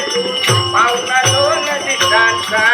तू पावता दोन दिशांचा